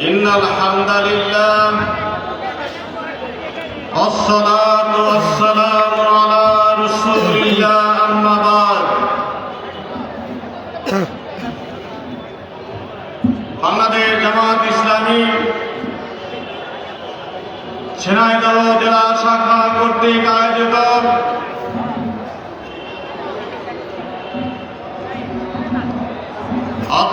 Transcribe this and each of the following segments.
إن الحمد لله والصلاة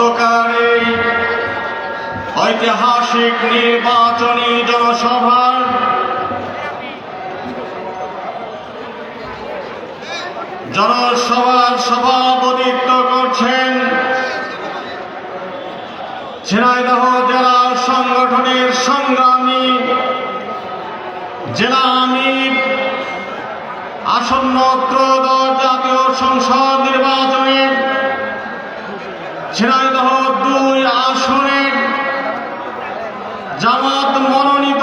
এই ঐতিহাসিক নির্বাচনী জনসভার জনসভার সভাপতিত্ব করছেন ঝিনাইদহ জেলা সংগঠনের সংগ্রামী জেলা আমির আসন্ন ত্রয়োদশ জাতীয় সংসদ নির্বাচনে ঝিনাইদহ দুই আসনের জামাত মনোনীত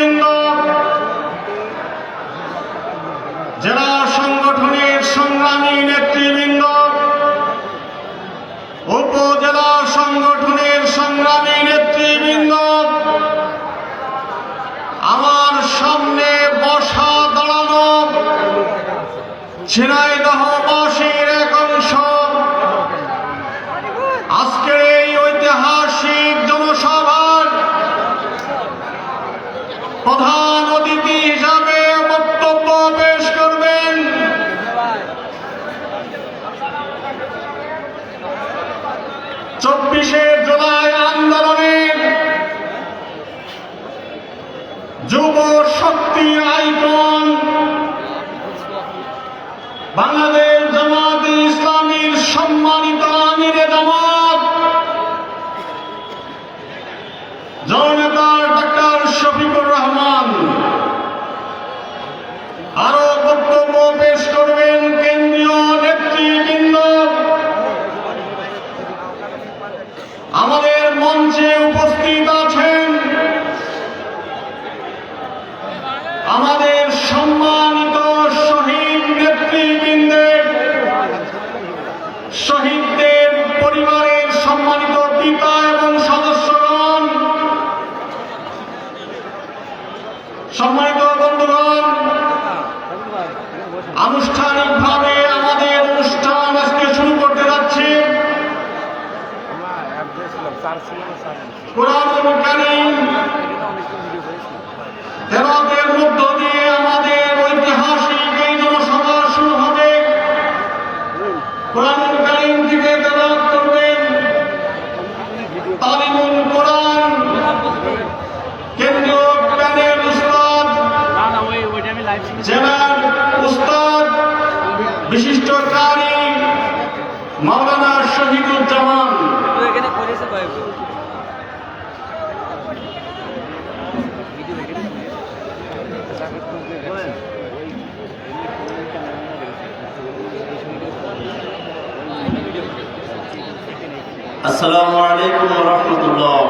নেতৃবৃন্দ জেলা সংগঠনের সংগ্রামী নেতৃবৃন্দ, উপজেলা সংগঠনের সংগ্রামী নেতৃবৃন্দ, আমার সামনে বসা দাঁড়ানো ঝিনাইদহবাসীর এক অংশ আজকের এই ঐতিহাসিক জনসভার প্রধান অতিথি হিসাবে বক্তব্য পেশ করবেন। চব্বিশে জুলাই আন্দোলনের যুব শক্তি আইকন বাংলাদেশ সম্মানিত বন্ধুগণ আনুষ্ঠানিকভাবে আমাদের অনুষ্ঠান আজকে শুরু করতে যাচ্ছি। কোরআনুল কারীম তেলাওয়াতের মধ্য দিয়ে আমাদের ঐতিহাসিক এই জনসভা শুরু হবে কোরআনুল কারীম থেকে তেলাওয়াত করবেন তালিমুল কোরআন কেন্দ্রীয় প্যানেল উস্তাদ না না ওই ওইটা আমি লাইভ জেলার উস্তাদ বিশিষ্ট কারি মাওলানা শহীদুজ্জামান। আসসালামু আলাইকুম রহমতুল্লাহ।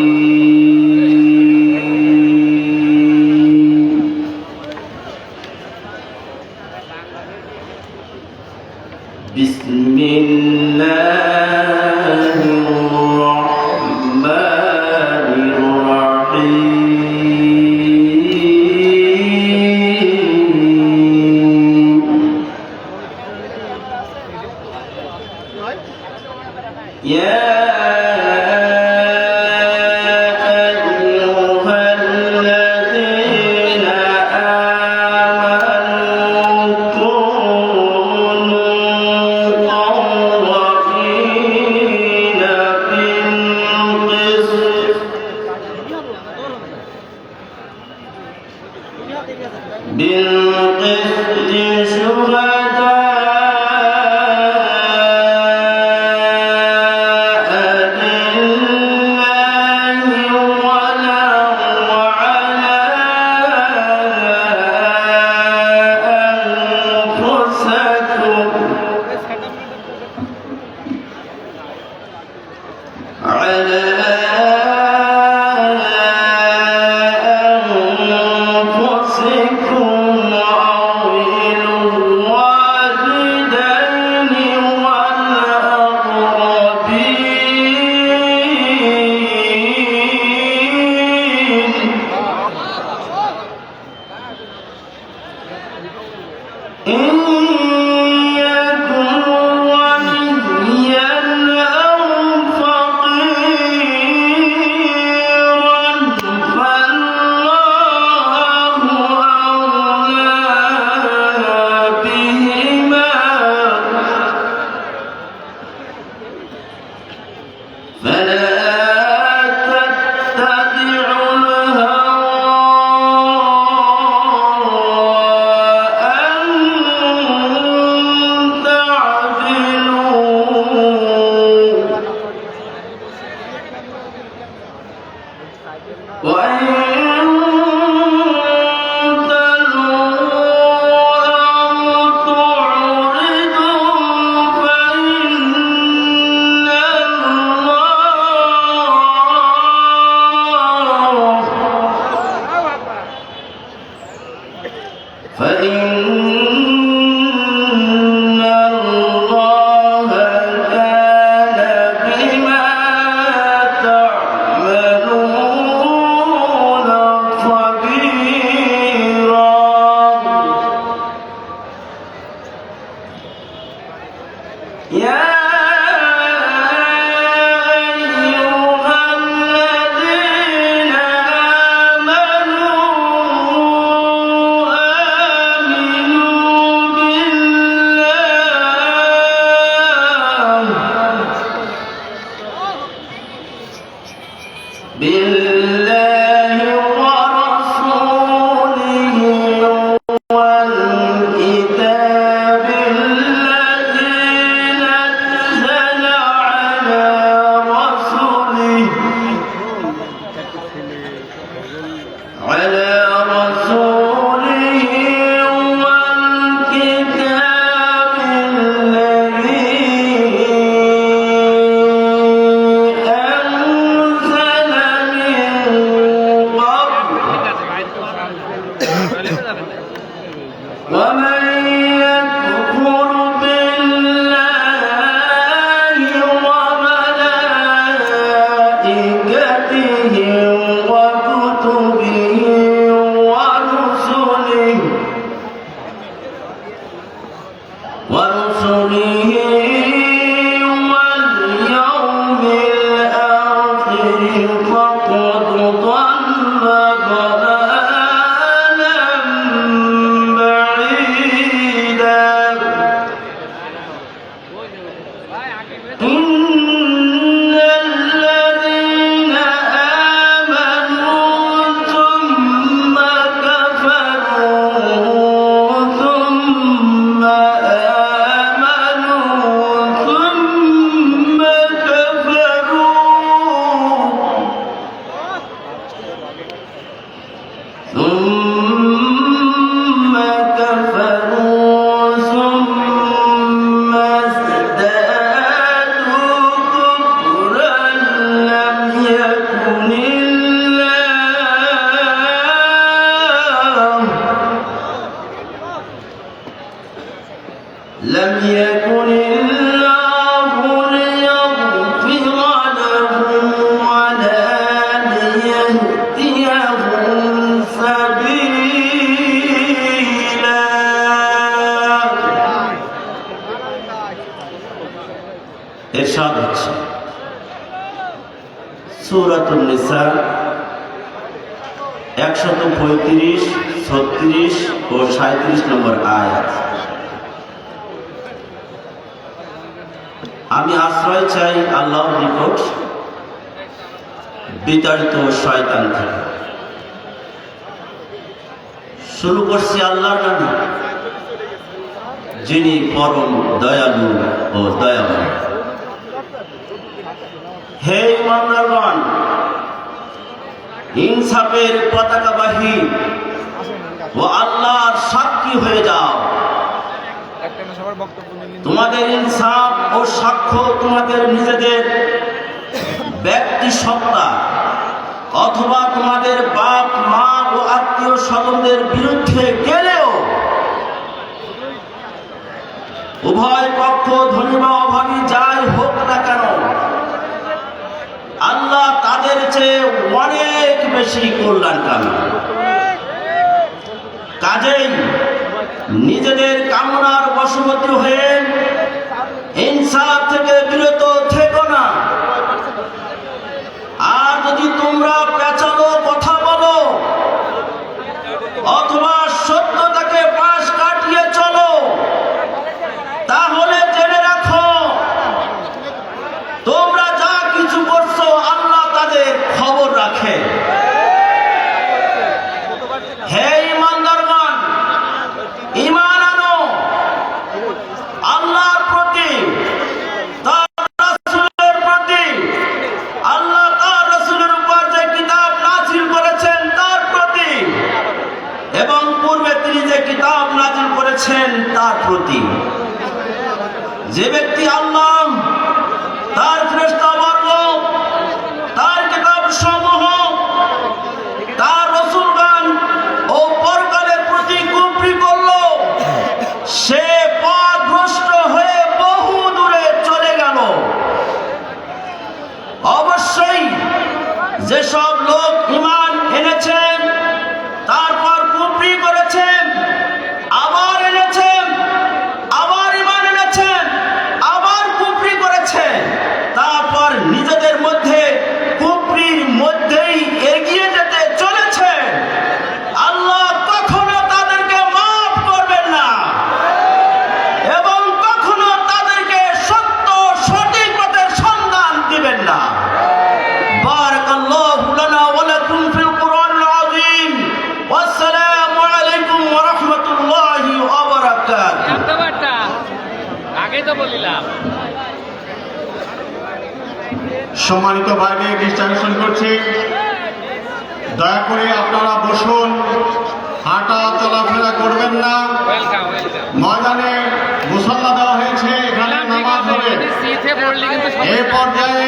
Yeah. সুরাতুল নিসা, একশত পঁয়ত্রিশ, ছত্রিশ ও সাঁত্রিশ নম্বর আয়াত। আমি আশ্রয় চাই আল্লাহর নিকট, বিতাড়িত শয়তান থেকে। শুরু করছি আল্লাহর নামে, যিনি পরম দয়ালু ও দয়াময়। হে ইমানদারগণ, ইনসাফের পতাকাবাহী ও আল্লাহ সাক্ষী হয়ে যাও। তোমাদের ইনসাফ ও সাক্ষ্য তোমাদের নিজেদের ব্যক্তি সত্তা অথবা তোমাদের বাপ, মা ও আত্মীয় স্বজনদের বিরুদ্ধে গেলেও উভয় পক্ষ ধনী বা অভাবী যাই হোক তাদের চেয়ে অনেক বেশি কল্যাণ কামনা কাজেই নিজেদের কামনার বশবর্তী হয়ে ইনসান সম্মানিত ডিস্ট্রাকশন করছি। দয়া করে আপনারা বসুন। হাঁটা চলাফেরা করবেন না। ময়দানে মুসল্লা দেওয়া হয়েছে, এখানে নামাজ হবে। এই পর্যায়ে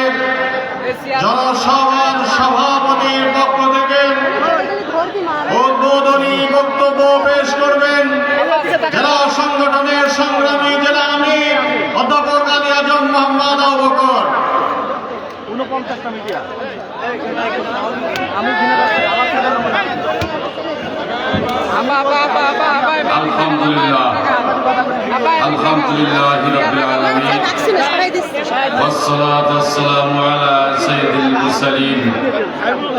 জনসভার সভাপতির পক্ষ থেকে উদ্বোধনী বক্তব্য পেশ করবেন। জেলা সংগঠনের আবা আবা আবা আবা আবা আলহামদুলিল্লাহ আলহামদুলিল্লাহ রাব্বিল আলামিন والصلاة والسلام على سيد المرسلين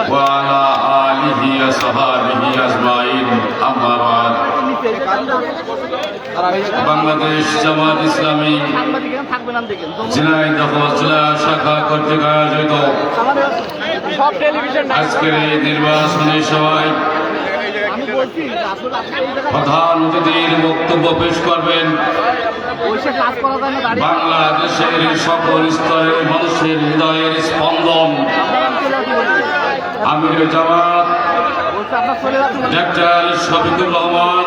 وعلى آله وصحابه أجمعين أما بعد বাংলাদেশ জামাত ইসলামী ঝিনাইদহ জেলা শাখা কর্তৃক আয়োজিত আজকের এই নির্বাচনী সভায় প্রধান অতিথির বক্তব্য পেশ করবেন বাংলাদেশের সকল স্তরের মানুষের হৃদয়ের স্পন্দন। আমির জামাত, ডাক্তার শফিকুর রহমান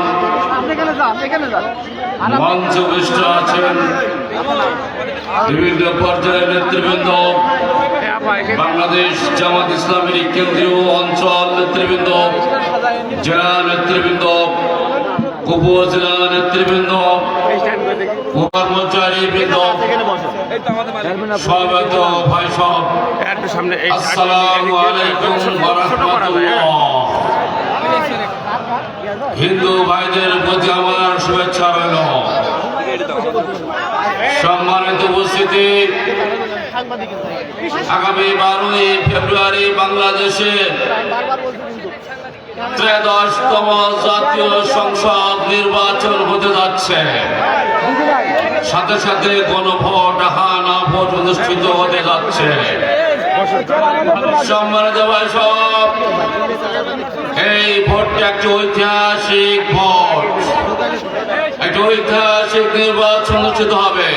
মঞ্চ বিষ্ট আছেন বিভিন্ন পর্যায়ের নেতৃবৃন্দ। বাংলাদেশ জামাত ইসলামী কেন্দ্রীয় অঞ্চল নেতৃবৃন্দ জেলা নেতৃবৃন্দ উপজেলা নেতৃবৃন্দ কর্মচারী বৃন্দ সবেত ভাই সব আসসালামু আলাইকুম ওয়া রাহমাতুল্লাহ। হিন্দু ভাইদের প্রতি আমার শুভেচ্ছা রইল। সম্মানিত উপস্থিতি, আগামী বারোই ফেব্রুয়ারি বাংলাদেশে ত্রয়োদশতম জাতীয় সংসদ নির্বাচন হতে যাচ্ছে। সাথে সাথে গণভোট হা না ভোট অনুষ্ঠিত হতে যাচ্ছে। সম্মানিত ভাই সব এই ভোটটা একটি ঐতিহাসিক ভোট। একটি ঐতিহাসিক নির্বাচন অনুষ্ঠিত হবে।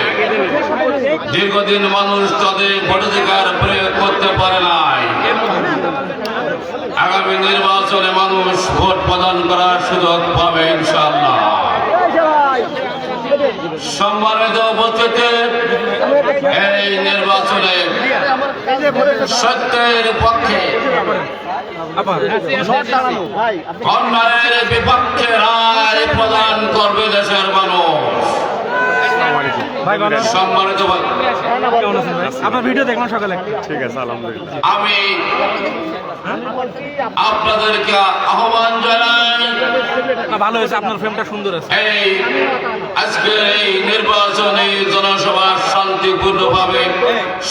দীর্ঘদিন মানুষ তাদের ভোটাধিকার প্রয়োগ করতে পারে নাই। আগামী নির্বাচনে মানুষ ভোট প্রদান করার সুযোগ পাবে, ইনশাআল্লাহ। সম্মানিত উপস্থিতি, এই নির্বাচনে সত্যের পক্ষে অন্যায়ের বিপক্ষে রায় প্রদান করবে দেশের মানুষ। সম্মানিত ভাই, আপনার ভিডিও দেখলাম সকালে। ঠিক আছে আলহামদুলিল্লাহ। আমি আপনাদেরকে আহ্বান জানাই না, ভালো হয়েছে, আপনার ফ্রেমটা সুন্দর আছে। আজকে এই নির্বাচনী জনসভা শান্তিপূর্ণভাবে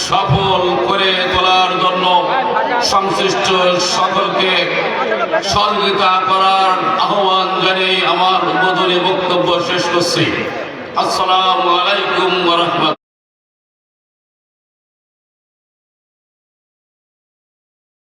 সফল করে তোলার জন্য সংশ্লিষ্ট সকলকে সহযোগিতা করার আহ্বান জানিয়ে আমার উদ্বোধনী বক্তব্য শেষ করছি। আসসালামু আলাইকুম রহমত